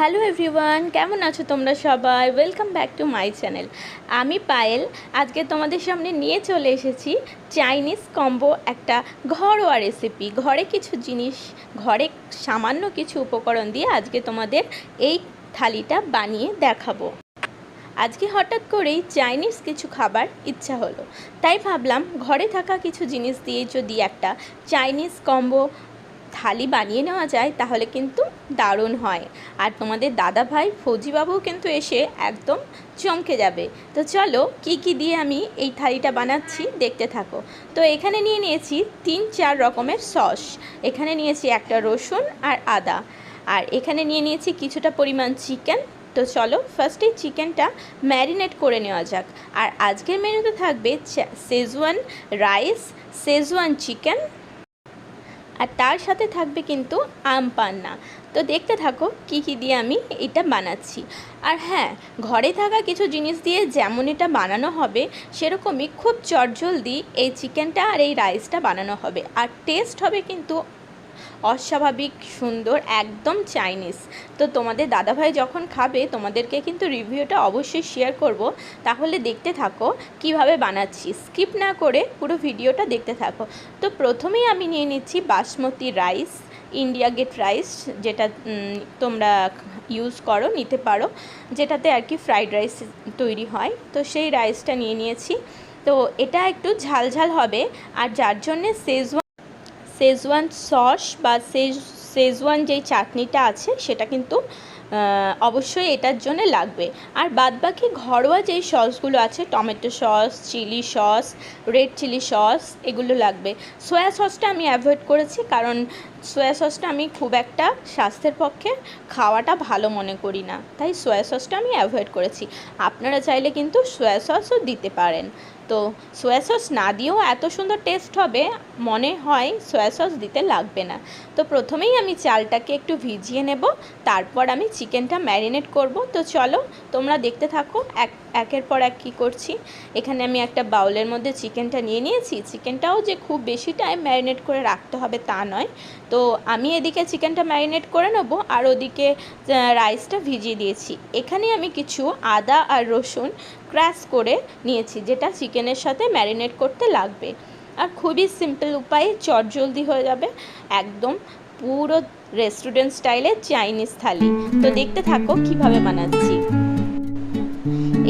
Hello everyone, কেমন আছো তোমরা সবাই? Welcome back to my channel আমি পায়েল, আজকে তোমাদের সামনে নিয়ে চলে এসেছি চাইনিজ কম্বো একটা ঘরোয়া রেসিপি ঘরে কিছু জিনিস, ঘরে সামান্য কিছু উপকরণ দিয়ে আজকে তোমাদের এই থালিটা বানিয়ে দেখাবো। আজকে হঠাৎ করেই চাইনিজ কিছু খাবার ইচ্ছা হলো। তাই ভাবলাম, ঘরে থাকা কিছু জিনিস দিয়ে যদি একটা চাইনিজ কম্বো থালি বানিয়ে নেওয়া যায়, তাহলে কিন্তু দারুণ হয়। আর তোমাদের দাদা ভাই ফৌজিবাবু কিন্তু এসে একদম চমকে যাবে। তো চলো, কি কি দিয়ে আমি এই থালিটা বানাচ্ছি দেখতে থাকো। তো এখানে নিয়ে নিয়েছি তিন চার রকমের সস। এখানে নিয়েছি একটা রসুন আর আদা। আর এখানে নিয়ে নিয়েছি কিছুটা পরিমাণ চিকেন। তো চলো ফার্স্টে চিকেনটা ম্যারিনেট করে নেওয়া যাক। আর আজকের মেনুতে থাকবে সেজওয়ান রাইস সেজওয়ান চিকেন আর তার সাথে থাকবে কিন্তু আম পান্না। তো দেখতে থাকো কি কি দিয়ে আমি এটা বানাচ্ছি। আর হ্যাঁ ঘরে থাকা কিছু জিনিস দিয়ে যেমন এটা বানানো হবে, সেরকমই খুব চটজলদি এই চিকেনটা আর এই রাইসটা বানানো হবে। আর টেস্ট হবে কিন্তু অস্বাভাবিক, সুন্দর, একদম চাইনিজ। তো তোমাদের দাদাভাই যখন খাবে, তোমাদেরকে কিন্তু রিভিউটা অবশ্যই শেয়ার করব। তাহলে দেখতে থাকো কীভাবে বানাচ্ছি। স্কিপ না করে পুরো ভিডিওটা দেখতে থাকো। তো প্রথমেই আমি নিয়ে নিচ্ছি basmati rice India Gate rice যেটা তোমরা ইউজ করো, নিতে পারো। যেটাতে আর কি ফ্রাইড রাইস তৈরি হয়। তো সেই রাইসটা নিয়ে নিয়েছি। তো এটা একটু ঝাল ঝাল হবে। আর যার জন্যে সেজওয়ান শেজওয়ান সস বা শেজওয়ান যেই চাটনিটা আছে, সেটা কিন্তু অবশ্যই এটার জন্য লাগবে। আর বাদবাকি ঘরোয়া যেই সসগুলো আছে, tomato sauce, chilli sauce, red chilli sauce, এগুলো লাগবে। সয়া সসটা আমি অ্যাভয়েড করেছি কারণ সয়া সসটা আমি খুব একটা স্বাস্থ্যের পক্ষে খাওয়াটা ভালো মনে করি না। তাই সয়া সসটা আমি অ্যাভয়েড করেছি। আপনারা চাইলে কিন্তু সয়া সসও দিতে পারেন। তো সয়া সস না দিয়েও এত সুন্দর টেস্ট হবে, মনে হয় সয়া সস দিতে লাগবে না। তো প্রথমেই আমি চালটাকে একটু ভিজিয়ে নেব, তারপর আমি চিকেনটা ম্যারিনেট করব। তো চলো, তোমরা দেখতে থাকো এক, একের পর এক কী করছি। এখানে আমি একটা বাউলের মধ্যে চিকেনটা নিয়ে নিয়েছি। চিকেনটাও যে খুব বেশি টাইম ম্যারিনেট করে রাখতে হবে তা নয়। তো আমি এদিকে চিকেনটা ম্যারিনেট করে নেব, আর ওদিকে রাইসটা ভিজিয়ে দিয়েছি। এখানে আমি কিছু আদা আর রসুন ক্র্যাশ করে নিয়েছি, যেটা চিকেনের সাথে ম্যারিনেট করতে লাগবে। আর খুবই সিম্পল উপায়ে চটজলদি হয়ে যাবে, একদম পুরো রেস্টুরেন্ট স্টাইলে চাইনিজ থালি। তো দেখতে থাকো কীভাবে বানাচ্ছি।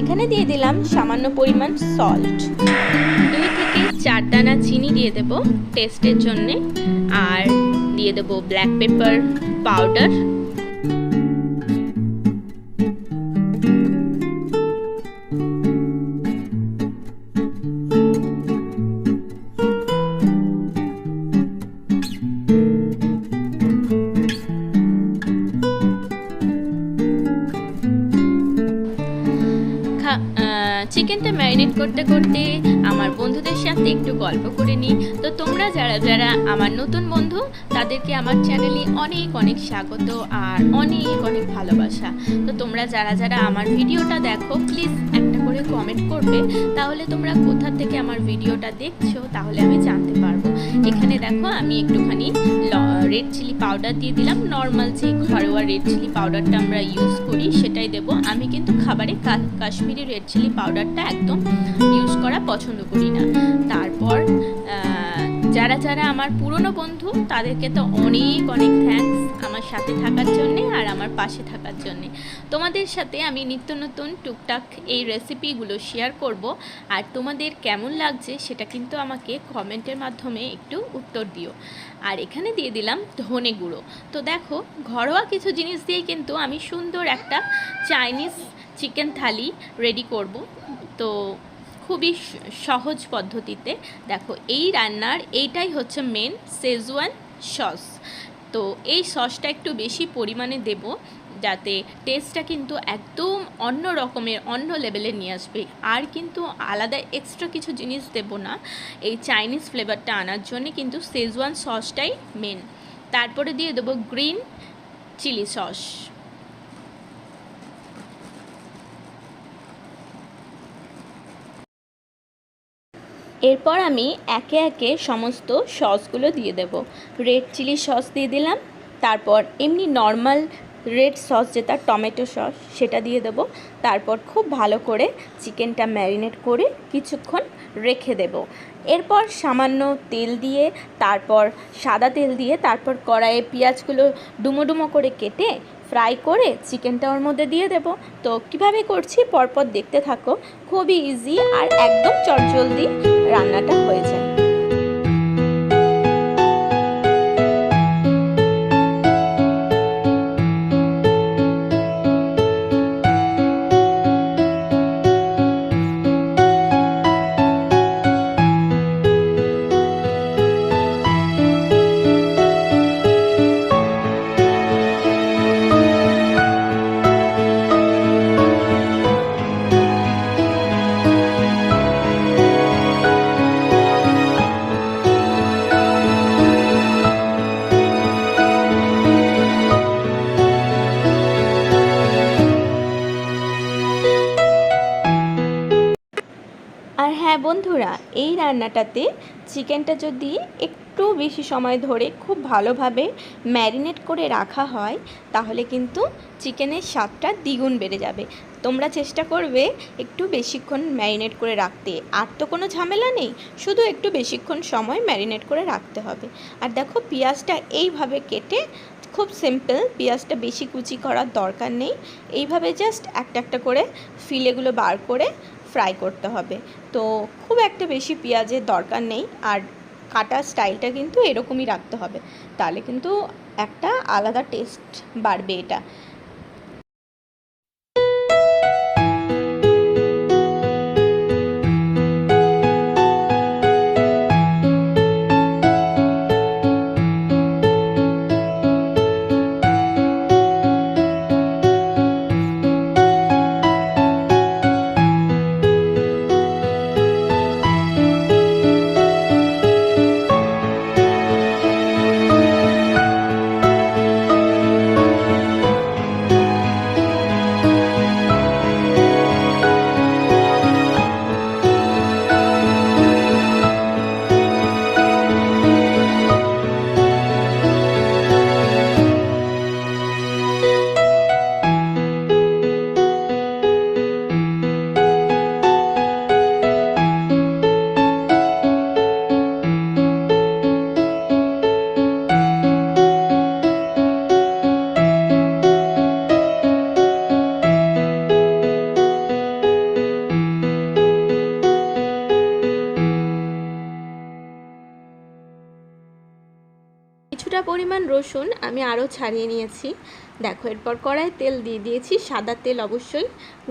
এখানে দিয়ে দিলাম সামান্য পরিমাণ সল্ট দুই থেকে চার দানা চিনি দিয়ে দেব টেস্টের জন্যে। আর দিয়ে দেবো ব্ল্যাক পেপার পাউডার চিকেনটা ম্যারিনেট করতে করতে আমার বন্ধুদের সাথে একটু গল্প করে নিই। যারা আমার নতুন বন্ধু, তাদেরকে আমার চ্যানেলে অনেক অনেক স্বাগত আর অনেক অনেক ভালোবাসা। তো তোমরা যারা যারা আমার ভিডিওটা দেখো প্লিজ একটা করে কমেন্ট করবে। তাহলে তোমরা কোথা থেকে আমার ভিডিওটা দেখছ, তাহলে আমি জানতে পারব। এখানে দেখো, আমি একটুখানি রেড চিলি পাউডার দিয়ে দিলাম। নর্মাল যে ঘরোয়া রেড চিলি পাউডারটা আমরা ইউজ করি, সেটাই দেবো। আমি কিন্তু খাবারে কাশ্মীরি রেড চিলি পাউডারটা একদম ইউজ করা পছন্দ করি না। তারপর যারা যারা আমার পুরনো বন্ধু, তাদেরকে তো অনেক অনেক থ্যাঙ্কস আমার সাথে থাকার জন্যে আর আমার পাশে থাকার জন্যে। তোমাদের সাথে আমি নিত্য নতুন টুকটাক এই রেসিপিগুলো শেয়ার করব আর তোমাদের কেমন লাগছে সেটা কিন্তু আমাকে কমেন্টের মাধ্যমে একটু উত্তর দিও। আর এখানে দিয়ে দিলাম ধনে গুঁড়ো। তো দেখো, ঘরোয়া কিছু জিনিস দিয়ে কিন্তু আমি সুন্দর একটা চাইনিজ চিকেন থালি রেডি করব। তো খুবই সহজ পদ্ধতিতে। দেখো, এই রান্নার এইটাই হচ্ছে মেন সেজওয়ান সস তো এই সসটা একটু বেশি পরিমাণে দেব, যাতে টেস্টটা কিন্তু একদম অন্য রকমের, অন্য লেভেলে নিয়ে আসবে। আর কিন্তু আলাদা এক্সট্রা কিছু জিনিস দেব না। এই চাইনিজ ফ্লেভারটা আনার জন্য কিন্তু সেজওয়ান সসটাই মেন তারপরে দিয়ে দেবো গ্রিন চিলি সস এরপর আমি একে একে সমস্ত সসগুলো দিয়ে দেব। রেড চিলি সস দিয়ে দিলাম। তারপর এমনি নর্মাল রেড সস যেটা টমেটো সস, সেটা দিয়ে দেবো। তারপর খুব ভালো করে চিকেনটা ম্যারিনেট করে কিছুক্ষণ রেখে দেব। এরপর সামান্য তেল দিয়ে, তারপর সাদা তেল দিয়ে, তারপর কড়াইয়ে পেঁয়াজগুলো ডুমো ডুমো করে কেটে ফ্রাই করে চিকেনটা ওর মধ্যে দিয়ে দেব। তো কীভাবে করছি? পরপর দেখতে থাকো। খুবই ইজি আর একদম চটজলদি রান্নাটা হয়ে যায়। রান্নাটাতে চিকেনটা যদি একটু বেশি সময় ধরে খুব ভালোভাবে ম্যারিনেট করে রাখা হয়, তাহলে কিন্তু চিকেনের স্বাদটা দ্বিগুণ বেড়ে যাবে। তোমরা চেষ্টা করবে একটু বেশিক্ষণ ম্যারিনেট করে রাখতে। আর তো কোনো ঝামেলা নেই, শুধু একটু বেশিক্ষণ সময় ম্যারিনেট করে রাখতে হবে। আর দেখো, পেঁয়াজটা এইভাবে কেটে খুব সিম্পল, পেঁয়াজটা বেশি কুচি করার দরকার নেই। এইভাবে জাস্ট একটা একটা করে ফিলেগুলো বার করে ফ্রাই করতে হবে। তো খুব একটা বেশি পেঁয়াজের দরকার নেই, আর কাটার স্টাইলটা কিন্তু এরকমই রাখতে হবে। তাহলে কিন্তু একটা আলাদা টেস্ট বাড়বে এটা। রসুন আমি আরও ছাড়িয়ে নিয়েছি। দেখো, এরপর কড়াই তেল দিয়ে দিয়েছি সাদা তেল অবশ্যই।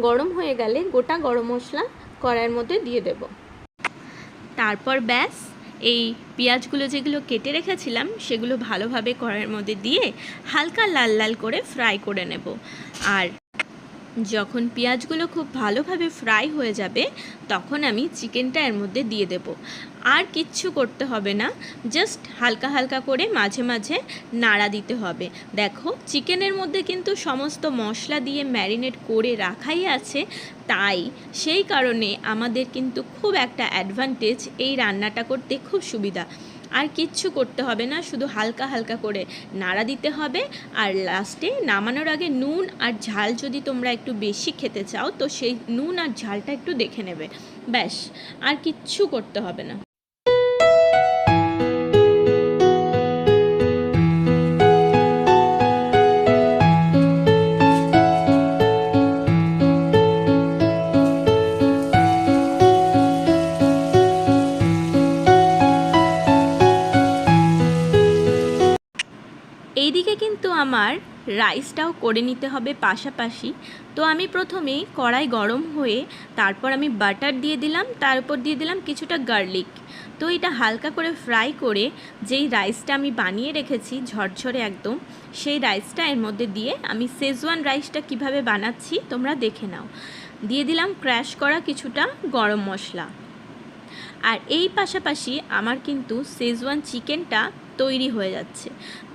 গরম হয়ে গেলে গোটা গরম মশলা কড়াইয়ের মধ্যে দিয়ে দেব। তারপর ব্যাস, এই পেঁয়াজগুলো যেগুলো কেটে রেখেছিলাম, সেগুলো ভালোভাবে কড়াইয়ের মধ্যে দিয়ে হালকা লাল লাল করে ফ্রাই করে নেব। আর যখন পেঁয়াজগুলো খুব ভালোভাবে ফ্রাই হয়ে যাবে, তখন আমি চিকেনটা এর মধ্যে দিয়ে দেব। আর কিচ্ছু করতে হবে না, জাস্ট হালকা হালকা করে মাঝে মাঝে নাড়া দিতে হবে। দেখো, চিকেনের মধ্যে কিন্তু সমস্ত মশলা দিয়ে ম্যারিনেট করে রাখাই আছে, তাই সেই কারণে আমাদের কিন্তু খুব একটা অ্যাডভান্টেজ এই রান্নাটা করতে খুব সুবিধা। আর কিচ্ছু করতে হবে না, শুধু হালকা হালকা করে নাড়া দিতে হবে। আর লাস্টে নামানোর আগে নুন আর ঝাল যদি তোমরা একটু বেশি খেতে চাও, তো সেই নুন আর ঝালটা একটু দেখে নেবে। ব্যাস, আর কিচ্ছু করতে হবে না। আমার রাইসটাও করে নিতে হবে পাশাপাশি। তো আমি প্রথমে কড়াই গরম হয়ে তারপর আমি বাটার দিয়ে দিলাম তারপর দিয়ে দিলাম কিছুটা গার্লিক। তো এটা হালকা করে ফ্রাই করে যেই রাইসটা আমি বানিয়ে রেখেছি, ঝরঝরে একদম, সেই রাইসটা এর মধ্যে দিয়ে আমি শেজওয়ান রাইসটা কীভাবে বানাচ্ছি তোমরা দেখে নাও। দিয়ে দিলাম ক্র্যাশ করা কিছুটা গরম মশলা। আর এই পাশাপাশি আমার কিন্তু শেজওয়ান চিকেনটা তৈরি হয়ে যাচ্ছে।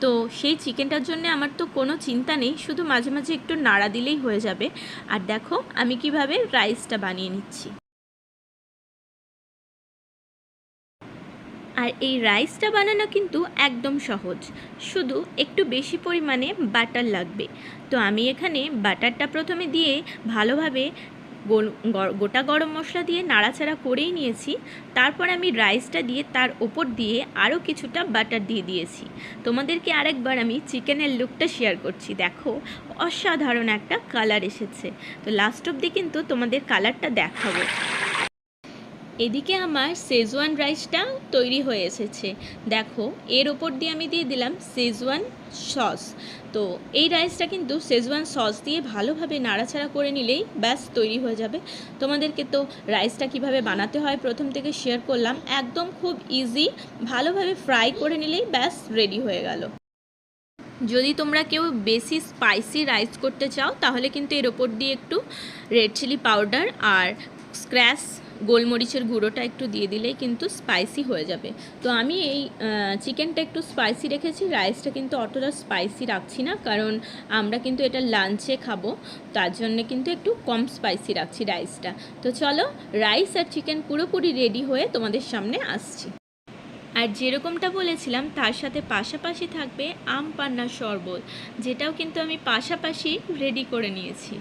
তো সেই চিকেনটার জন্য আমার তো কোনো চিন্তা নেই, শুধু মাঝে মাঝে একটু নাড়া দিলেই হয়ে যাবে। আর দেখো, আমি কীভাবে রাইসটা বানিয়ে নিচ্ছি। আর এই রাইসটা বানানো কিন্তু একদম সহজ। শুধু একটু বেশি পরিমাণে বাটার লাগবে। তো আমি এখানে বাটারটা প্রথমে দিয়ে ভালোভাবে গোটা গরম মশলা দিয়ে নাড়াচাড়া করেই নিয়েছি। তারপর আমি রাইসটা দিয়ে তার ওপর দিয়ে আরও কিছুটা বাটার দিয়ে দিয়েছি। তোমাদেরকে আরেকবার আমি চিকেনের লুকটা শেয়ার করছি। দেখো, অসাধারণ একটা কালার এসেছে। তো লাস্ট অবধি কিন্তু তোমাদের কালারটা দেখাবো। এদিকে আমার সেজওয়ান রাইসটা তৈরি হয়ে এসেছে। দেখো, এর ওপর দিয়ে আমি দিয়ে দিলাম সেজওয়ান সস তো এই রাইসটা কিন্তু সেজওয়ান সস দিয়ে ভালোভাবে নাড়াচাড়া করে নিলেই ব্যাস তৈরি হয়ে যাবে। তোমাদেরকে তো রাইসটা কীভাবে বানাতে হয় প্রথম থেকে শেয়ার করলাম। একদম খুব ইজি ভালোভাবে ফ্রাই করে নিলেই ব্যাস রেডি হয়ে গেল। যদি তোমরা কেউ বেশি স্পাইসি রাইস করতে চাও, তাহলে কিন্তু এর ওপর দিয়ে একটু রেড চিলি পাউডার আর স্ক্র্যাচ গোলমরিচের গুঁড়োটা একটু দিয়ে দিলেই কিন্তু স্পাইসি হয়ে যাবে। তো আমি এই চিকেনটা একটু স্পাইসি রেখেছি রাইসটা কিন্তু অতটা স্পাইসি রাখছি না, কারণ আমরা কিন্তু এটা লাঞ্চে খাব, তার জন্য কিন্তু একটু কম স্পাইসি রাখছি রাইসটা তো চলো রাইস আর চিকেন পুরোপুরি রেডি হয়ে তোমাদের সামনে আসছি। আর যেরকমটা বলেছিলাম, তার সাথে পাশাপাশি থাকবে আম পান্নার শরবত, যেটাও কিন্তু আমি পাশাপাশি রেডি করে নিয়েছি।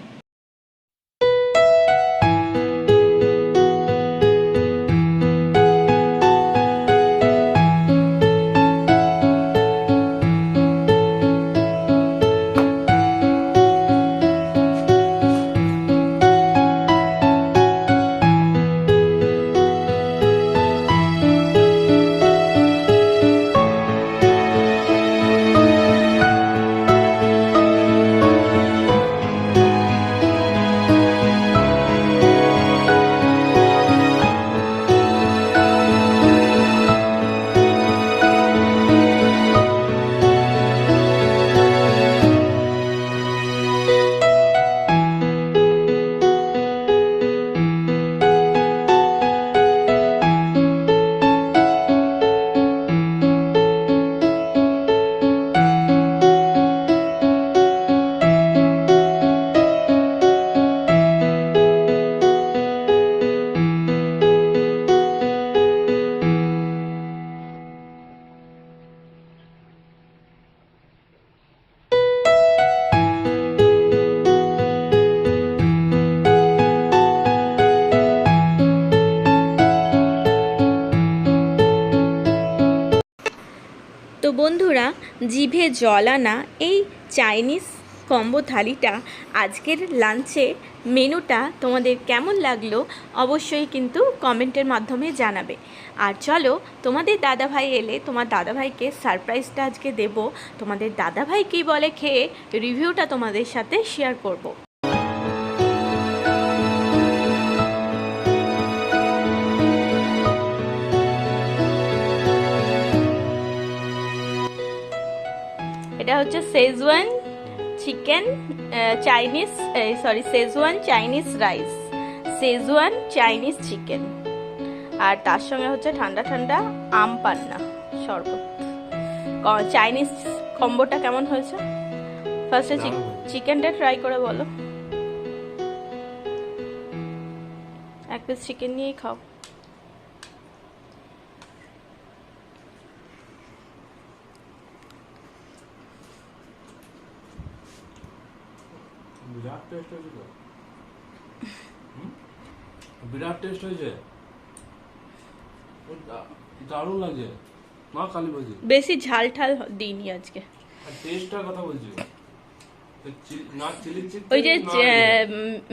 জিভে জল আনা এই চাইনিজ কম্বো থালিটা আজকের লাঞ্চে মেনুটা তোমাদের কেমন লাগল অবশ্যই কিন্তু কমেন্টের মাধ্যমে জানাবে আর চলো, তোমাদের দাদাভাই এলে তোমার দাদাভাইকে সারপ্রাইজটা আজকে দেব তোমাদের দাদাভাই কী বলে খেয়ে রিভিউটা তোমাদের সাথে শেয়ার করব। এটা হচ্ছে Schezwan chicken Chinese sorry Schezwan Chinese rice Schezwan Chinese chicken আর তার সঙ্গে হচ্ছে ঠান্ডা ঠান্ডা আম পান্না শরবত। চাইনিজ কম্বোটা কেমন হয়েছে? ফার্স্টে চিকেনটা ট্রাই করে বলো। এক পিস চিকেন নিয়েই খাও বিরাট টেস্ট হয়েছে তো? হুম? বিরাট টেস্ট হয়েছে। দারুণ লাগছে। মা কালী বেশি ঝাল ঠাল দিইনি আজকে। টেস্টটার কথা বলছি। ওই যে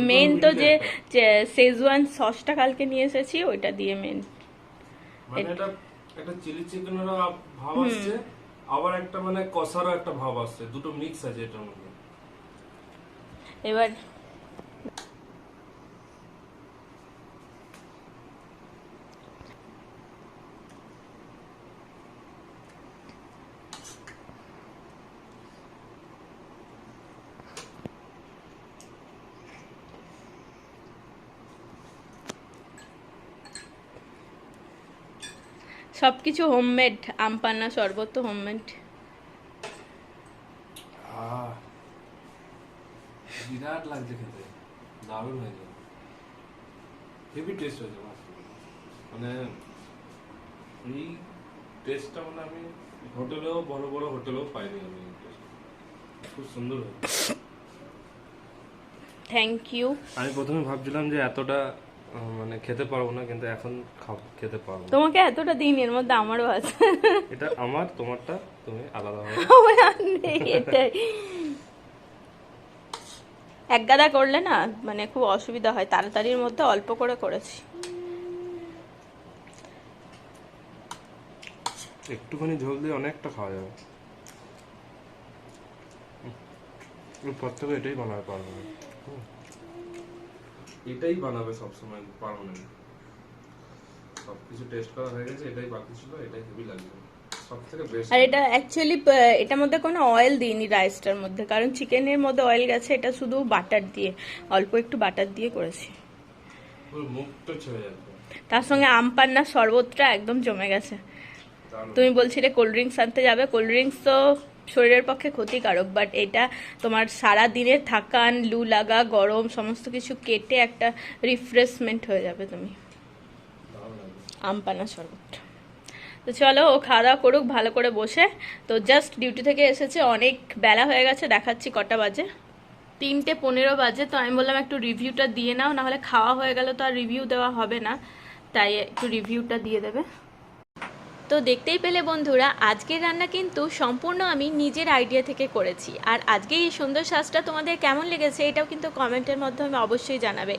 মেন তো যে সেজওয়ান সসটা কালকে নিয়ে এসেছি ওইটা দিয়ে মেন মানে এটা একটা চিলি চিকেনেরও ভাব আসছে আবার একটা মানে কষারও একটা ভাব আসছে। দুটো মিক্স আছে এটার মধ্যে। এবার সব কিছু হোমমেড আম পান্না শরবত তো হোমমেড বিরাট খেতে দারুণ হয়েছে হেভি টেস্ট হয়েছে মাছ। মানে এই টেস্টটা মানে আমি হোটেলেও বড় বড় হোটেলেও পাইনি আমি খুব সুন্দর হয়েছে। থ্যাংক ইউ আমি প্রথমে ভাবছিলাম যে এতটা মানে খেতে পারব না কিন্তু এখন খাব খেতে পারব। তোমাকে এতটা দিন এর মধ্যে আমারও আছে। এটা আমার তোমারটা তুমি আলাদা হবে। এটাই। এক গাদা করলে না মানে খুব অসুবিধা হয়। তাড়াতাড়ির মধ্যে অল্প করে করেছি। একটুখানি ঝোল দিয়ে অনেকটা খাওয়া যাবে। এরপর থেকে এটাই বানাবে পারব না হুম। এটাই বানাবে সবসময় পারব না সবকিছু টেস্ট করা হয়ে গেছে এটাই বাকি ছিল এটাই হেভি লাগবে। সব আর এটা অ্যাকচুয়ালি এটার মধ্যে কোনো অয়েল দিইনি রাইসটার মধ্যে কারণ চিকেনের মধ্যে অয়েল গেছে এটা শুধু বাটার দিয়ে অল্প একটু বাটার দিয়ে করেছি। তার সঙ্গে আম পান্নার শরবতটা একদম জমে গেছে। তুমি বলছিলে কোল্ড ড্রিঙ্কস আনতে যাবে কোল্ড ড্রিঙ্কস তো শরীরের পক্ষে ক্ষতিকারক বাট এটা তোমার সারা দিনের থাকান লু লাগা গরম সমস্ত কিছু কেটে একটা রিফ্রেশমেন্ট হয়ে যাবে তুমি। আম পান্না শরবতটা তো চলো ও খাওয়া দাওয়া করুক, ভালো করে বসে। তো জাস্ট ডিউটি থেকে এসেছে, অনেক বেলা হয়ে গেছে, দেখাচ্ছি কটা বাজে। তিনটে পনেরো বাজে, তো আমি বললাম একটু রিভিউটা দিয়ে নাও, নাহলে খাওয়া হয়ে গেলে তো আর রিভিউ দেওয়া হবে না। তাই একটু রিভিউটা দিয়ে দেবে। তো দেখতেই পেলে বন্ধুরা, আজকের রান্না কিন্তু সম্পূর্ণ আমি নিজের আইডিয়া থেকে করেছি। আর আজকে এই সুন্দর সাজটা তোমাদের কেমন লেগেছে এটাও কিন্তু কমেন্টের মাধ্যমে অবশ্যই জানাবে।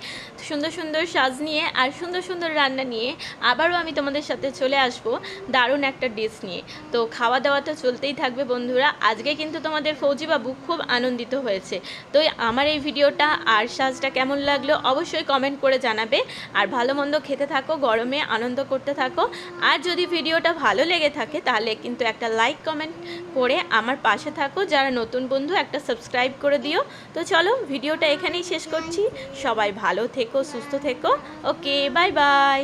সুন্দর সুন্দর সাজ নিয়ে আর সুন্দর সুন্দর রান্না নিয়ে আবারও আমি তোমাদের সাথে চলে আসব দারুণ একটা ডিশ নিয়ে। তো খাওয়া দাওয়া তো চলতেই থাকবে বন্ধুরা, আজকে কিন্তু তোমাদের ফৌজিবাবু খুব আনন্দিত হয়েছে। তো আমার এই ভিডিওটা আর সাজটা কেমন লাগল অবশ্যই কমেন্ট করে জানাবে। আর ভালো মন্দ খেতে থাকো, গরমে আনন্দ করতে থাকো। আর যদি ভিডিওটা ভালো লেগে থাকে, তাহলে কিন্তু একটা লাইক কমেন্ট করে আমার পাশে থাকো। যারা নতুন বন্ধু, একটা সাবস্ক্রাইব করে দিও। তো চলো ভিডিওটা এখানেই শেষ করছি। সবাই ভালো থেকো, সুস্থ থেকো। Okay bye bye